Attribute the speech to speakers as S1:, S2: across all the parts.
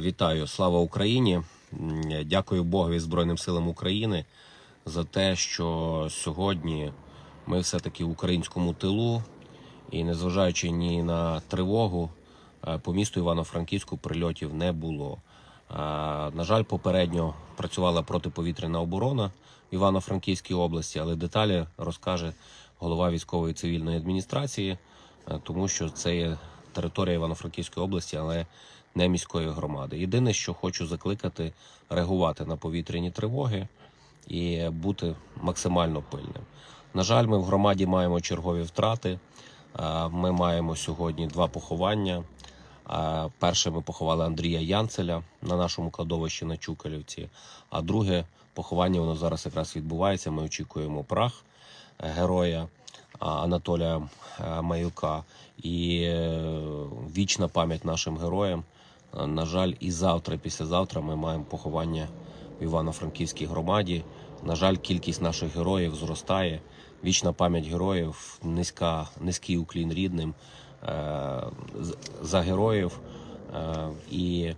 S1: Вітаю, слава Україні! Дякую Богові Збройним силам України за те, що сьогодні ми все-таки в українському тилу, і незважаючи ні на тривогу, е, по місту Івано-Франківську прильотів не було. Е, На жаль, попередньо працювала протиповітряна оборона в Івано-Франківській області, але деталі розкаже голова військової цивільної адміністрації, е, тому що це є територія Івано-Франківської області, але не міської громади. Єдине, що хочу закликати реагувати на повітряні тривоги і бути максимально пильним. На жаль, ми в громаді маємо чергові втрати. Ми маємо сьогодні два поховання. Перше ми поховали Андрія Янцеля на нашому кладовищі на Чукалівці, а друге поховання воно зараз якраз відбувається. Ми очікуємо прах героя Анатолія е, Маюка і е, вічна пам'ять нашим героям. На жаль, і завтра, і післязавтра ми маємо поховання в Івано-Франківській громаді. На жаль, кількість наших героїв зростає. Вічна пам'ять героїв, низька, низький уклін рідним е, за героїв. І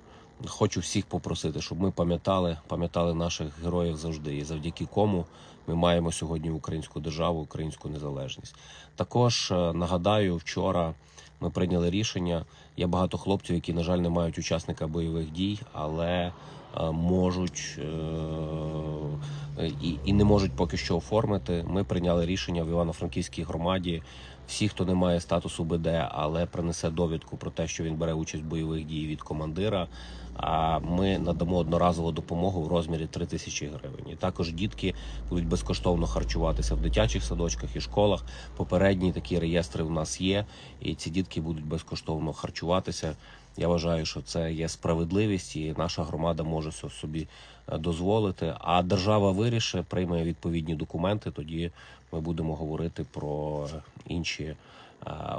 S1: хочу всіх попросити, щоб ми пам'ятали, пам'ятали наших героїв завжди, і завдяки кому ми маємо сьогодні українську державу, українську незалежність. Також е, нагадаю, вчора ми прийняли рішення. Є багато хлопців, які, на жаль, не мають учасника бойових дій, але е, можуть е, і, і не можуть поки що оформити. Ми прийняли рішення в Івано-Франківській громаді. Всі, хто не має статусу БД, але принесе довідку про те, що він бере участь в бойових дій від командира. А ми надамо одноразову допомогу в розмірі 3 тисячі гривень. І також дітки будуть безкоштовно харчуватися в дитячих садочках і школах. Попередні такі реєстри в нас є, і ці дітки будуть безкоштовно харчуватися. Я вважаю, що це є справедливість, і наша громада може собі е, дозволити. А держава вирішить, прийме відповідні документи. Тоді ми будемо говорити про інші е,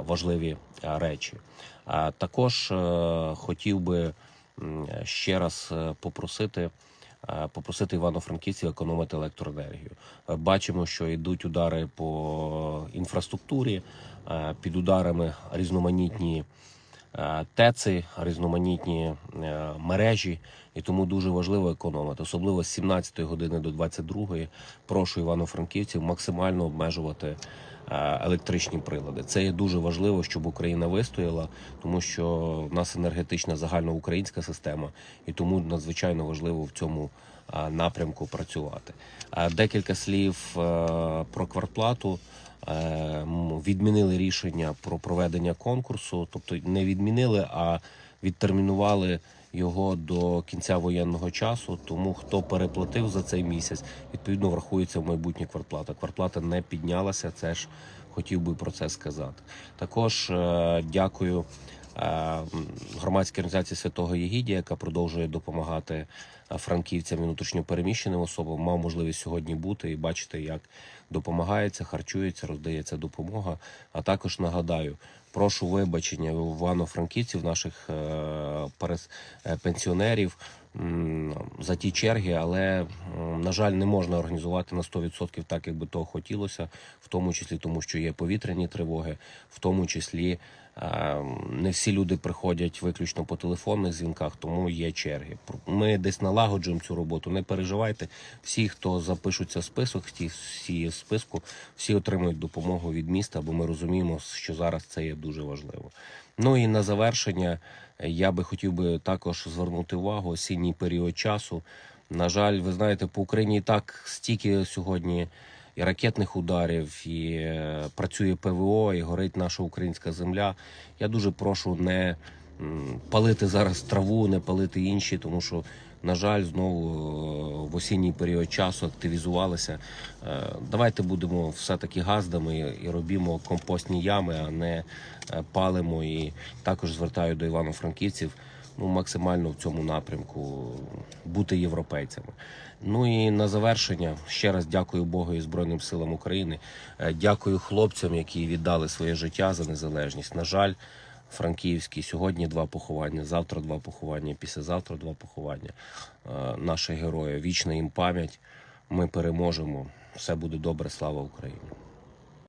S1: важливі е, речі. Також е, хотів би ще раз попросити. Попросити івано-франківців економити електроенергію. Бачимо, що йдуть удари по інфраструктурі, під ударами різноманітні ТЕЦи, різноманітні е, мережі, і тому дуже важливо економити. Особливо з 17 години до 22 прошу івано-франківців максимально обмежувати е, електричні прилади. Це є дуже важливо, щоб Україна вистояла, тому що в нас енергетична загальноукраїнська система, і тому надзвичайно важливо в цьому е, напрямку працювати. Е, Декілька слів е, про квартплату. Е, Відмінили рішення про проведення конкурсу, тобто не відмінили, а відтермінували його до кінця воєнного часу. Тому хто переплатив за цей місяць, відповідно врахується в майбутнє квартплата. Квартплата не піднялася. Це ж хотів би про це сказати. Також е, дякую громадській організації Святого Єгідія, яка продовжує допомагати франківцям і внутрішньопереміщеним особам. Мав можливість сьогодні бути і бачити, як допомагається, харчується, роздається допомога. А також нагадаю. Прошу вибачення в Івано-Франківців, наших е, е, пенсіонерів за ті черги, але на жаль, не можна організувати на 100% так, як би того хотілося, в тому числі тому, що є повітряні тривоги, в тому числі не всі люди приходять виключно по телефонних дзвінках, тому є черги. Ми десь налагоджуємо цю роботу. Не переживайте. Всі, хто запишуться в список, ті всі є в списку, всі отримують допомогу від міста, бо ми розуміємо, що зараз це є дуже важливо. Ну і на завершення е, я би хотів би також звернути увагу осінній період часу. На жаль, ви знаєте, по Україні і так стільки сьогодні і ракетних ударів, і е, працює ПВО, і горить наша українська земля. Я дуже прошу не палити зараз траву, не палити інші, тому що, на жаль, знову в осінній період часу активізувалися. Е, Давайте будемо все-таки газдами і робімо компостні ями, а не е, палимо. І також звертаю до івано-франківців ну, максимально в цьому напрямку бути європейцями. Ну і на завершення ще раз дякую Богу і Збройним силам України. Е, Дякую хлопцям, які віддали своє життя за незалежність. На жаль, Франківський сьогодні два поховання, завтра два поховання, післязавтра два поховання. Е, Наші герої. Вічна їм пам'ять. Ми переможемо. Все буде добре. Слава Україні.